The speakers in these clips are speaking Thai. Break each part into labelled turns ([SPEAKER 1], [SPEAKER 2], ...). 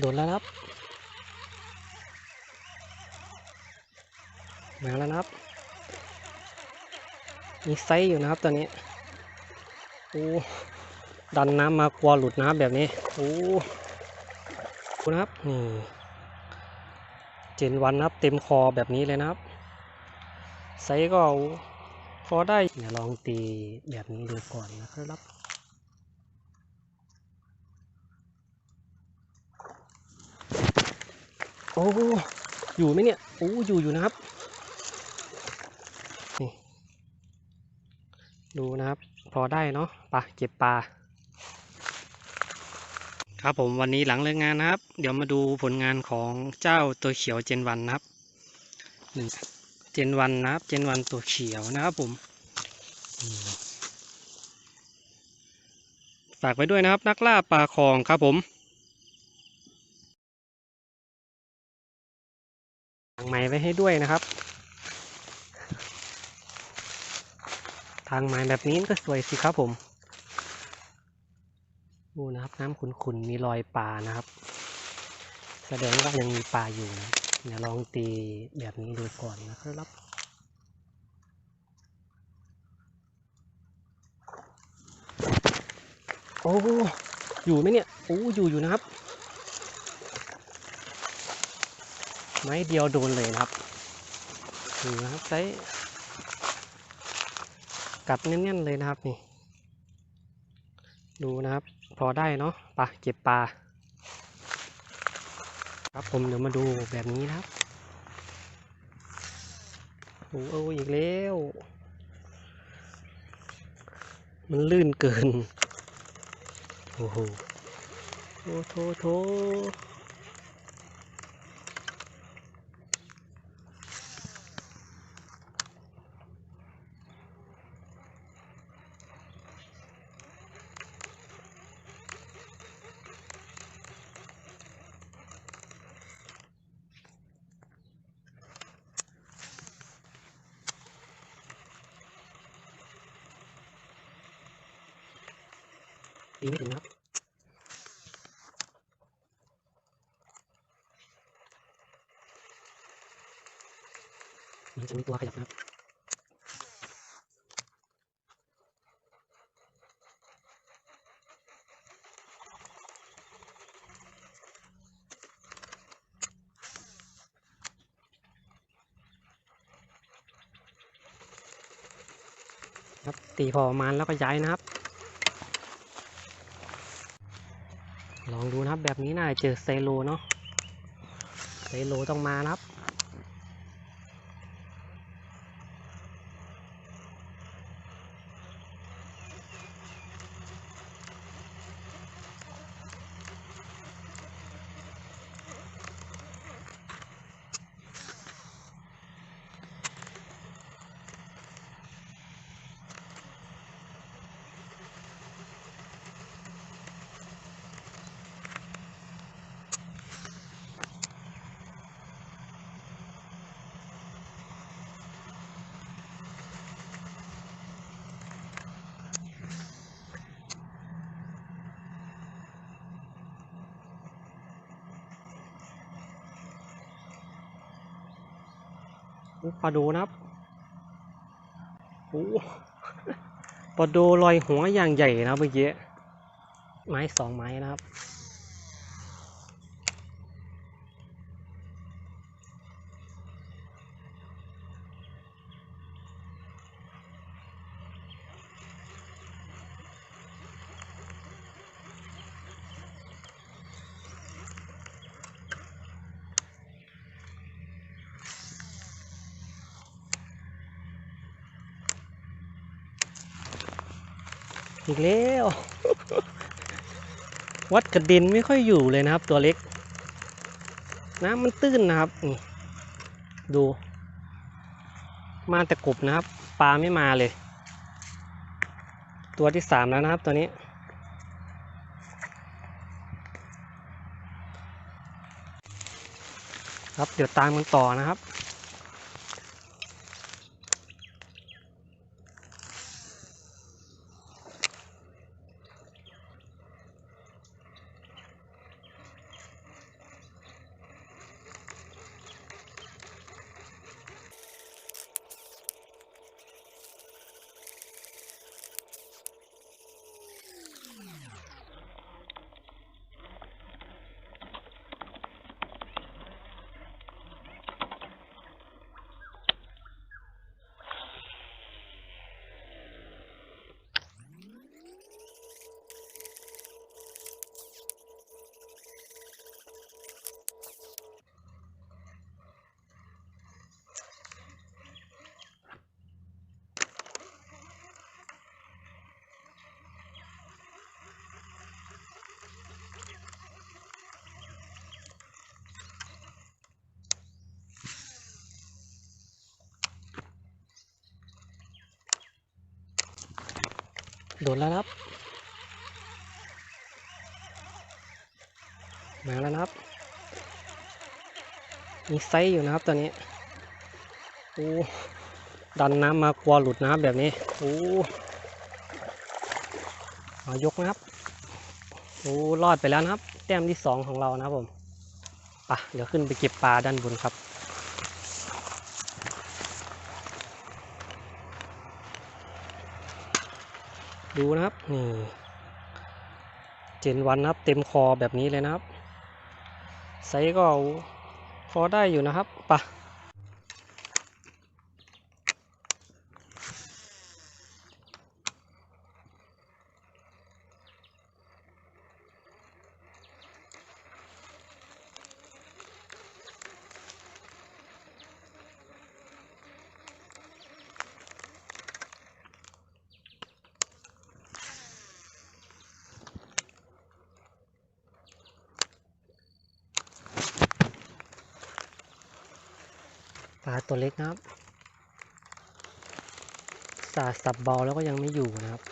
[SPEAKER 1] โดนแล้วครับมาแล้วนะครับ มีไซส์อยู่นะครับตัวนี้ โอ้ ดันน้ำมากลัวหลุดน้ำแบบนี้ โอ้ดูนะครับ นี่ เจนวันนะครับ เต็มคอแบบนี้เลยนะครับ ไซส์ก็พอได้ เดี๋ยวลองตีแบบนี้ดูก่อนนะครับ โอ้ อยู่ไหมเนี่ยโอ้อยู่อยู่นะครับ นี่ ดูนะครับ พอได้เนาะปลาเก็บปลา ครับผมวันนี้หลังเลิกงานนะครับ เดี๋ยวมาดูผลงานของเจ้าตัวเขียวเจนวันนะครับหนึ่งเจนวันนะครับ เจนวันตัวเขียวนะครับผมอืมฝากไว้ด้วยนะครับ นักล่าปลาคลองครับผม ทางไม้ไว้ให้ด้วยนะครับ ทางไม้แบบนี้ก็สวยสิครับผมดูนะครับน้ำขุ่นๆมีรอยปลานะครับ แสดงว่ายังมีปลาอยู่นะเดี๋ยวลองตีแบบนี้ดูก่อนนะครับโอ้อยู่ไหมเนี่ยโอ้อยู่อยู่นะครับ ไม้เดียวโดนเลยครับนี่นะครับไซส์กัดแน่นๆเลยนะครับนี่ ดูนะครับ พอได้เนาะปลาเก็บปลาครับผมเดี๋ยวมาดูแบบนี้นะครับโอ้โออีกแล้วมันลื่นเกิน โอ้โหโอ้โถโถ ดีไม่ถึงครับมันจะมีตัวขยับนะครับครับตีพอประมาณแล้วก็ย้ายนะครับ ลองดูนะครับแบบนี้น่าจะเจอไซโลเนาะไซโลต้องมานะครับ ปลาดูนะครับโอ้ปลาโดลอยหัวอย่างใหญ่นะเมื่อกี้ ไม้สองไม้นะครับ อีกแล้ว วัดกระเด็นไม่ค่อยอยู่เลยนะครับ ตัวเล็ก น้ำมันตื้นนะครับนี่ดู มาแต่กบนะครับ ปลาไม่มาเลย ตัวที่สามแล้วนะครับตัวนี้ครับเดี๋ยวตามกันต่อนะครับ โดนแล้วครับ มาแล้วครับ มีไซส์อยู่นะครับตัวนี้ โอ้ ดันน้ำมากลัวหลุดน้ำแบบนี้ โอ้เอายกนะครับ โอ้ รอดไปแล้วนะครับ แต้มที่สองของเรานะครับผมไปะเดี๋ยวขึ้นไปเก็บปลาด้านบนครับ ดูนะครับนี่เจนวันนะครับ เต็มคอแบบนี้เลยนะครับไซส์ก็พอได้อยู่นะครับไปะ ปลาตัวเล็กนะครับสาดสับบอลแล้วก็ยังไม่อยู่นะครับ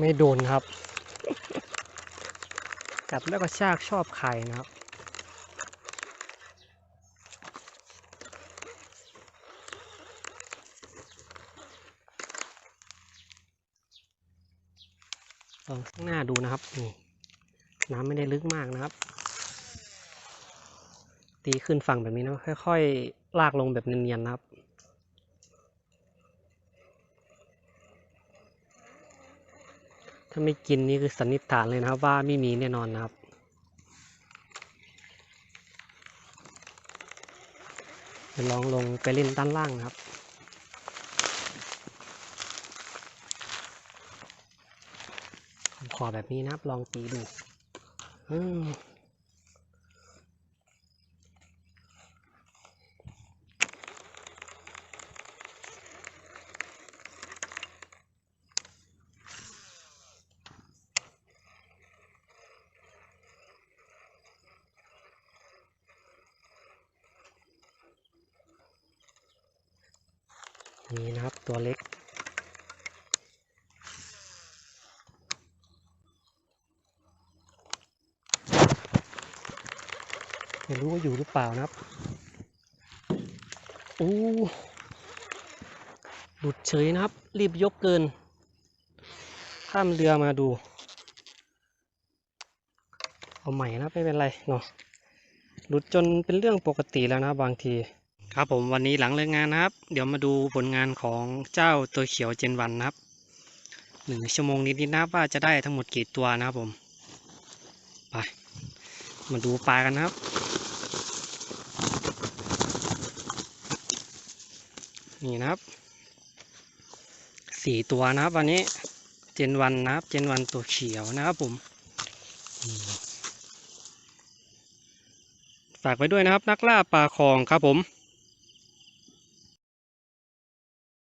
[SPEAKER 1] ไม่โดนครับ กัดแล้วก็ชากชอบไข่นะครับ ลองข้างหน้าดูนะครับนี่น้ำไม่ได้ลึกมากนะครับ ตีขึ้นฝั่งแบบนี้นะค่อยๆ ลากลงแบบเนียนๆนะครับ ถ้าไม่กินนี่คือสันนิษฐานเลยนะครับ ว่าไม่มีแน่นอนนะครับ ลองลงไปเล่นด้านล่างนะครับขอแบบนี้นะครับ ลองตีดูอืม นี่นะครับตัวเล็ก ไม่รู้ว่าอยู่หรือเปล่านะครับโอ้หลุดเฉยนะครับ รีบยกเกิน ข้ามเรือมาดู เอาใหม่นะไม่เป็นไรเนาะหลุดจนเป็นเรื่องปกติแล้วนะบางที ครับผมวันนี้หลังเลิกงานนะครับ เดี๋ยวมาดูผลงานของเจ้าตัวเขียวเจนวันนะครับหนึ่งชั่วโมงนิดนะครับว่าจะได้ทั้งหมดกี่ตัวนะครับผมไปมาดูปลากันนะครับ นี่นะครับสี่ตัวนะครับวันนี้เจนวันนะครับ เจนวันตัวเขียวนะครับผมอืมฝากไว้ด้วยนะครับ นักล่าปลาคลองครับผม